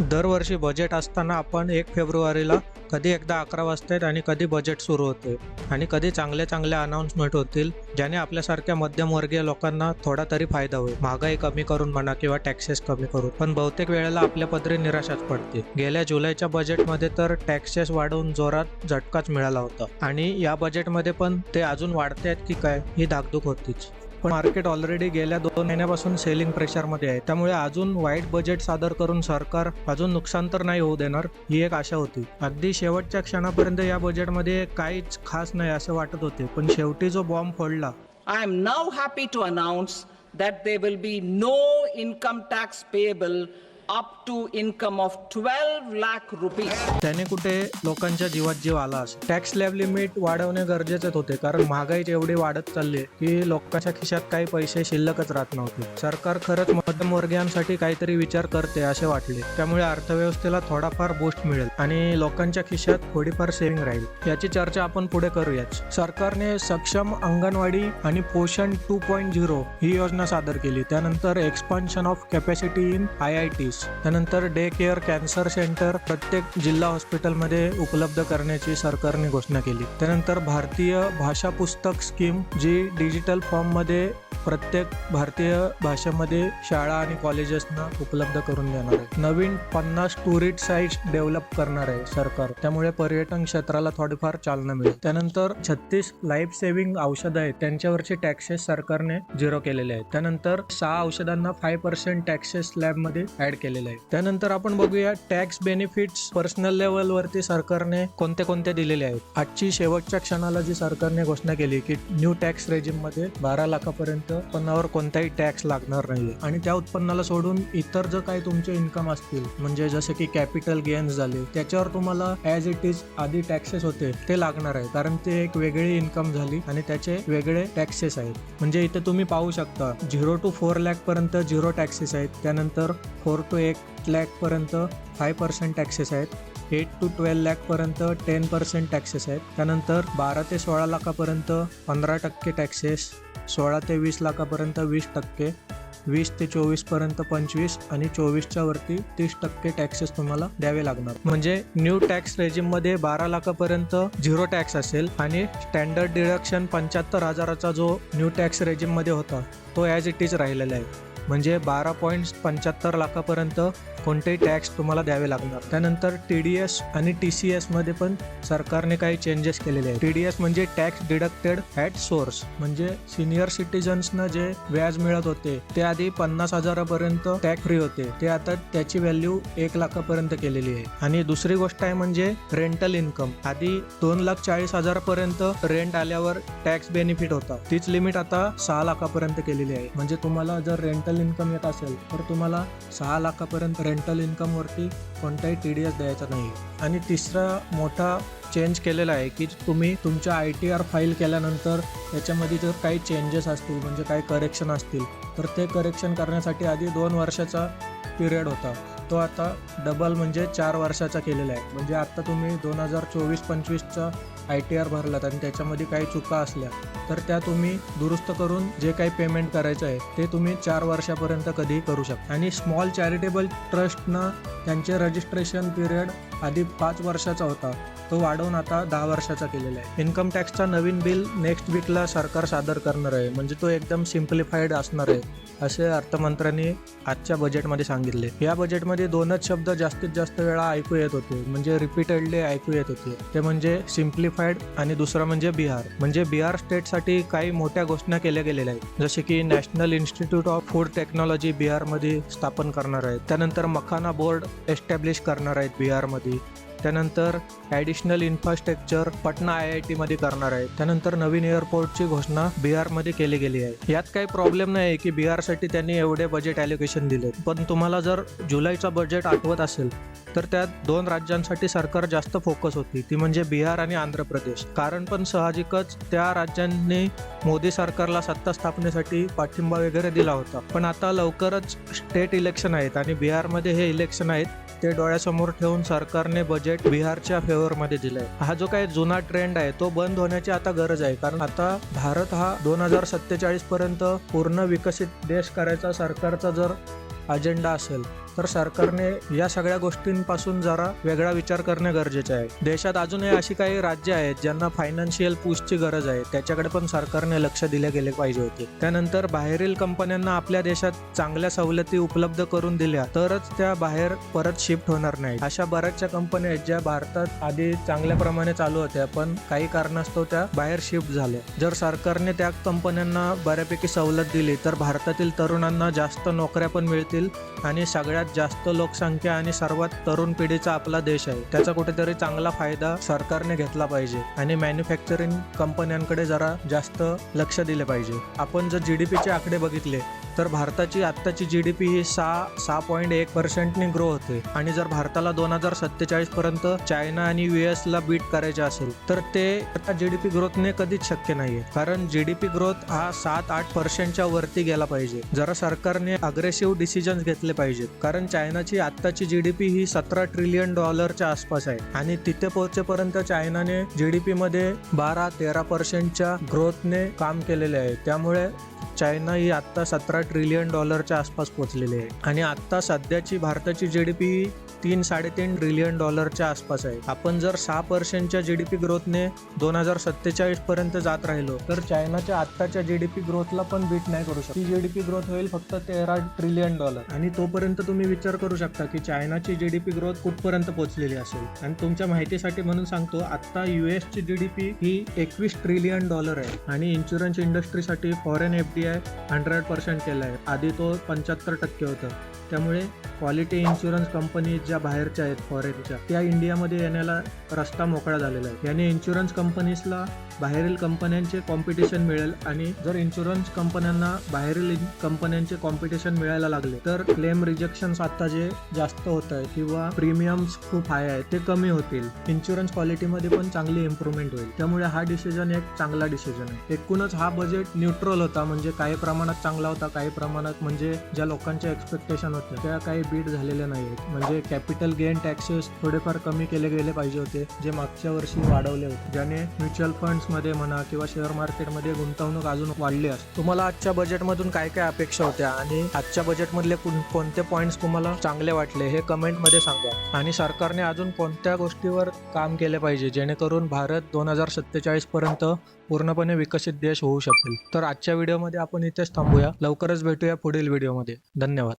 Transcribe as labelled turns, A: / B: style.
A: दरवर्षी बजेट असताना आपण एक फेब्रुवारीला कधी एकदा अकरा वाजता आणि कधी बजेट सुरू होते आणि कधी चांगले चांगले अनाऊन्समेंट होतील ज्याने आपल्यासारख्या मध्यमवर्गीय लोकांना थोडा तरी फायदा होईल. महागाई कमी करून म्हणा किंवा टॅक्सेस कमी करून. पण बहुतेक वेळेला आपल्या पदरी निराशाच पडते. गेल्या जुलैच्या बजेटमध्ये तर टॅक्सेस वाढवून जोरात झटकाच मिळाला होता. आणि या बजेटमध्ये पण ते अजून वाढते आहेत की काय ही धाकधूक होतीच. पण मार्केट ऑलरेडी गेल्या दोन महिन्यापासून सेलिंग प्रेशरमध्ये आहे. त्यामुळे अजून वाईट बजेट सादर करून सरकार अजून नुकसान तर नाही होऊ देणार ही एक आशा होती. अगदी शेवटच्या क्षणापर्यंत या बजेटमध्ये काहीच खास नाही असं वाटत होते पण शेवटी जो बॉम्ब फोडला.
B: I am now happy to announce that they will be no income tax payable up to income of twelve lakh rupees
A: त्याने कुठे लोकांच्या जीवात जीव आला असेल? टॅक्स स्लॅब लिमिट वाढवणे गरजेचेच होते कारण महागाई एवढी वाढत चालली की लोकांच्या खिशात काही पैसे शिल्लकच राहत नव्हते. सरकार खरंच मध्यमवर्गीयांसाठी काहीतरी विचार करते असे वाटले. त्यामुळे अर्थव्यवस्थेला थोडाफार बूस्ट मिळेल आणि लोकांच्या खिशात थोडीफार सेव्हिंग राहील. याची चर्चा आपण पुढे करूयाच सरकारने सक्षम अंगणवाडी आणि पोषण टू पॉईंट झिरो ही योजना सादर केली. त्यानंतर expansion of capacity in I I T Ts त्यानंतर डे केअर कॅन्सर सेंटर प्रत्येक जिल्हा हॉस्पिटलमध्ये उपलब्ध करण्याची सरकारने घोषणा केली. त्यानंतर भारतीय भाषा पुस्तक स्कीम जी डिजिटल फॉर्ममध्ये प्रत्येक भारतीय भाषेमध्ये शाळा आणि कॉलेजेसना उपलब्ध करून देणार आहे. नवीन पन्नास टुरिस्ट साईट्स डेव्हलप करणार आहे सरकार. त्यामुळे पर्यटन क्षेत्राला थोडीफार चालना मिळेल. त्यानंतर छत्तीस लाईफ सेव्हिंग औषधं आहेत. त्यांच्यावरचे टॅक्सेस सरकारने झिरो केलेले आहेत. त्यानंतर सहा औषधांना फाय पर्सेंट टॅक्सेस स्लॅबमध्ये ऍड केलेले आहे त्यानंतर आपण बघूया टॅक्स बेनिफिट्स पर्सनल लेवलवरती सरकारने कोणते कोणते दिलेले आहेत. आजची शेवटच्या क्षणाला जी सरकारने घोषणा केली की न्यू टॅक्स रेजिममध्ये बारा लाखापर्यंत उत्पन्नावर कोणताही टॅक्स लागणार नाहीये. आणि त्या उत्पन्नाला सोडून इतर जर काही तुमचे इन्कम असतील म्हणजे जसे की कॅपिटल गेन्स झाले त्याच्यावर तुम्हाला ऍज इट इज आधी टॅक्सेस होते ते लागणार आहे. कारण ते एक वेगळी इन्कम झाली आणि त्याचे वेगळे टॅक्सेस आहेत. म्हणजे इथे तुम्ही पाहू शकता झिरो टू फोर लॅक पर्यंत झिरो टॅक्सेस आहेत त्यानंतर फोर टू एक लॅक पर्यंत फाय पर्सेंट टॅक्सेस आहेत एट टू ट्वेल्व लॅकपर्यंत टेन पर्सेंट टॅक्सेस आहेत त्यानंतर बारा ते सोळा लाखापर्यंत पंधरा टक्के टॅक्सेस सोळा ते वीस लाखापर्यंत वीस टक्के वीस ते चोवीसपर्यंत पंचवीस आणि चोवीसच्या वरती तीस टक्के टॅक्सेस तुम्हाला द्यावे लागणार. म्हणजे न्यू टॅक्स रेजिममध्ये बारा लाखापर्यंत झिरो टॅक्स असेल आणि स्टँडर्ड डिडक्शन पंच्याहत्तर हजाराचा जो न्यू टॅक्स रेजिममध्ये होता तो ॲज इट इज राहिलेला आहे. म्हणजे बारा पॉईंट पंच्याहत्तर लाखापर्यंत कोणतेही टॅक्स तुम्हाला द्यावे लागणार. त्यानंतर टी डी एस आणि टी सी एसमध्ये पण सरकारने काही चेंजेस केलेले आहेत. टी डी एस म्हणजे टॅक्स डिडक्टेड ॲट सोर्स म्हणजे सिनियर सिटीजन्सना जे व्याज मिळत होते ते आधी पन्नास हजारापर्यंत टॅक्स फ्री होते. ते आता त्याची व्हॅल्यू एक लाखापर्यंत केलेली आहे. आणि दुसरी गोष्ट आहे म्हणजे रेंटल इन्कम आधी दोन लाख चाळीस हजारापर्यंत रेंट आल्यावर टॅक्स बेनिफिट होता. तीच लिमिट आता सहा लाखापर्यंत केलेली आहे. म्हणजे तुम्हाला जर रेंटल इन्कम येत असेल तर तुम्हाला सहा लाखापर्यंत रेंटल इन्कमवरती कोणताही टी डी एस द्यायचा नाही. आणि तिसरा मोठा चेंज केलेला आहे की तुम्ही तुमच्या आय टी आर फाईल केल्यानंतर त्याच्यामध्ये जर काही चेंजेस असतील म्हणजे काही करेक्शन असतील तर ते करेक्शन करण्यासाठी आधी दोन वर्षाचा पिरियड होता. तो आता डबल म्हणजे चार वर्षाचा केलेला आहे. म्हणजे आत्ता तुम्ही दोन हजार चोवीस पंचवीसचा आय टी आर भरलात आणि त्याच्यामध्ये काही चुका असल्या तर त्या तुम्ही दुरुस्त करून जे काही पेमेंट करायचं आहे ते तुम्ही चार वर्षापर्यंत कधीही करू शकता. आणि स्मॉल चॅरिटेबल ट्रस्टनं त्यांचे रजिस्ट्रेशन पिरियड आधी पाच वर्षाचा होता. तो वाढवून आता दहा वर्षाचा केलेला आहे. इन्कम टॅक्सचा नवीन बिल नेक्स्ट वीकला सरकार सादर करणार आहे. म्हणजे तो एकदम सिम्प्लिफाईड असणार आहे असे अर्थमंत्र्यांनी आजच्या बजेटमध्ये सांगितले. या बजेटमध्ये दोनच शब्द जास्तीत जास्त वेळा ऐकू येत होते. म्हणजे रिपीटेडली ऐकू येत होते. ते म्हणजे सिम्प्लिफाईड आणि दुसरं म्हणजे बिहार. म्हणजे बिहार स्टेटसाठी काही मोठ्या घोषणा केल्या गेलेल्या आहेत. जसे की national institute of food technology बिहारमध्ये स्थापन करणार आहेत. त्यानंतर मखाना बोर्ड एस्टॅब्लिश करणार आहेत बिहारमध्ये. त्यानंतर additional infrastructure Patna I I टीमध्ये करणार आहे. त्यानंतर नवीन एअरपोर्टची घोषणा बिहारमध्ये केली गेली आहे. यात काही प्रॉब्लेम नाही आहे की बिहारसाठी त्यांनी एवढे बजेट ॲलोकेशन दिले पण तुम्हाला जर जुलैचा बजेट आठवत असेल तर त्यात दोन राज्यांसाठी सरकार जास्त फोकस होती. ती म्हणजे बिहार आणि आंध्र प्रदेश. कारण पण साहजिकच त्या राज्यांनी मोदी सरकारला सत्ता स्थापनेसाठी पाठिंबा वगैरे दिला होता. पण आता लवकरच स्टेट इलेक्शन आहेत आणि बिहारमध्ये हे इलेक्शन आहेत. ते डोळ्यासमोर ठेवून सरकारने बजेट बिहारच्या फेवरमध्ये दिलंय. हा जो काही जुना ट्रेंड आहे तो बंद होण्याची आता गरज आहे. कारण आता भारत हा दोन हजार सत्तेचाळीस पर्यंत पूर्ण विकसित देश करायचा सरकारचा जर अजेंडा असेल तर सरकारने या सगळ्या गोष्टींपासून जरा वेगळा विचार करणे गरजेचे आहे. देशात अजूनही अशी काही राज्य आहेत ज्यांना फायनान्शियल पुशची गरज आहे. त्याच्याकडे पण सरकारने लक्ष दिले गेले पाहिजे होते. त्यानंतर बाहेरील कंपन्यांना आपल्या देशात चांगल्या सवलती उपलब्ध करून दिल्या तरच त्या बाहेर परत शिफ्ट होणार नाही अशा बऱ्याचशा कंपन्या आहेत ज्या भारतात आधी चांगल्या प्रमाणे चालू होत्या पण काही कारणास्तव त्या बाहेर शिफ्ट झाल्या. जर सरकारने त्या कंपन्यांना बऱ्यापैकी सवलत दिली तर भारतातील तरुणांना जास्त नोकऱ्या पण मिळतील आणि सगळ्या सगळ्यात जास्त लोकसंख्या आणि सर्वात तरुण पिढीचा आपला देश आहे. त्याचा कुठेतरी चांगला फायदा सरकारने घेतला पाहिजे आणि मॅन्युफॅक्चरिंग कंपन्यांकडे जरा जास्त लक्ष दिले पाहिजे. आपण जर जी डी पीचे आकडे बघितले तर भारताची आत्ताची जी डी पी ही सहा सहा पॉईंट एक पर्सेंटनी ग्रो होते. आणि जर भारताला दोन हजार सत्तेचाळीस पर्यंत चायना आणि यू एसला बीट करायचे असेल तर ते आता जी डी पी ग्रोथने कधीच शक्य नाहीये. कारण जी डी पी ग्रोथ हा सात आठ पर्सेंटच्या वरती गेला पाहिजे. जरा सरकारने अग्रेसिव्ह डिसिजन घेतले पाहिजेत. कारण चायनाची आत्ताची जी डी पी ही सतरा ट्रिलियन डॉलरच्या आसपास आहे. आणि तिथे पोहोचेपर्यंत चायनाने जी डी पी मध्ये बारा तेरा पर्सेंटच्या ग्रोथने काम केलेले आहे. त्यामुळे चायना ही आत्ता सतरा ट्रिलियन डॉलरच्या आसपास पोहोचलेली आहे. आणि आत्ता सध्याची भारताची जी डी पी तीन साडेतीन ट्रिलियन डॉलरच्या आसपास आहे. आपण जर सहा पर्सेंटच्या जी डी पी ग्रोथने दोन हजार सत्तेचाळीस पर्यंत जात राहिलो तर चायनाच्या आत्ताच्या जी डी पी ग्रोथला पण बीट नाही करू शकत. ती जी डी पी ग्रोथ होईल फक्त तेरा ट्रिलियन डॉलर. आणि तोपर्यंत तुम्ही विचार करू शकता की चायनाची जी डी पी ग्रोथ कुठपर्यंत पोहोचलेली असेल. आणि तुमच्या माहितीसाठी म्हणून सांगतो आता युएस ची जी डी पी ही एकवीस ट्रिलियन डॉलर आहे. आणि insurance इंडस्ट्रीसाठी foreign F D I hundred percent केलं आहे आधी तो पंच्याहत्तर टक्के होतं. त्यामुळे क्वालिटी इन्शुरन्स कंपनी ज्या बाहेरच्या आहेत फॉरेनच्या त्या इंडियामध्ये येण्याला रस्ता मोकळा झालेला आहे. याने इन्शुरन्स कंपनीजला बाहेरील कंपन्यांचे कॉम्पिटिशन मिळेल आणि जर इन्शुरन्स कंपन्यांना बाहेरील कंपन्यांचे कॉम्पिटिशन मिळायला लागले तर क्लेम रिजेक्शन आता जे जास्त होत आहे किंवा प्रीमियम्स खूप हाय आहे ते कमी होतील. इन्शुरन्स क्वालिटीमध्ये पण चांगली इम्प्रूव्हमेंट होईल. त्यामुळे हा डिसिजन एक चांगला डिसिजन आहे. एकूणच हा बजेट न्यूट्रल होता म्हणजे काही प्रमाणात चांगला होता काही प्रमाणात म्हणजे ज्या लोकांच्या एक्सपेक्टेशन होत्या त्या काही बीट झालेल्या नाही आहेत म्हणजे कॅपिटल गेन टॅक्सेस थोडेफार कमी केले गेले पाहिजे होते जे मागच्या वर्षी वाढवले होते. ज्याने म्युच्युअल फंड्समध्ये म्हणा किंवा शेअर मार्केटमध्ये गुंतवणूक अजून वाढली असते. तुम्हाला आजच्या बजेटमधून काय काय अपेक्षा होत्या आणि आजच्या बजेटमधले कोण- कोणते पॉईंट्स तुम्हाला चांगले वाटले हे कमेंटमध्ये सांगा. आणि सरकारने अजून कोणत्या गोष्टीवर काम केले पाहिजे जेणेकरून भारत दोन हजार सत्तेचाळीस पर्यंत पूर्णपणे विकसित देश होऊ शकेल? तर आजच्या व्हिडिओमध्ये आपण इथेच थांबूया. लवकरच भेटूया पुढील व्हिडिओमध्ये धन्यवाद.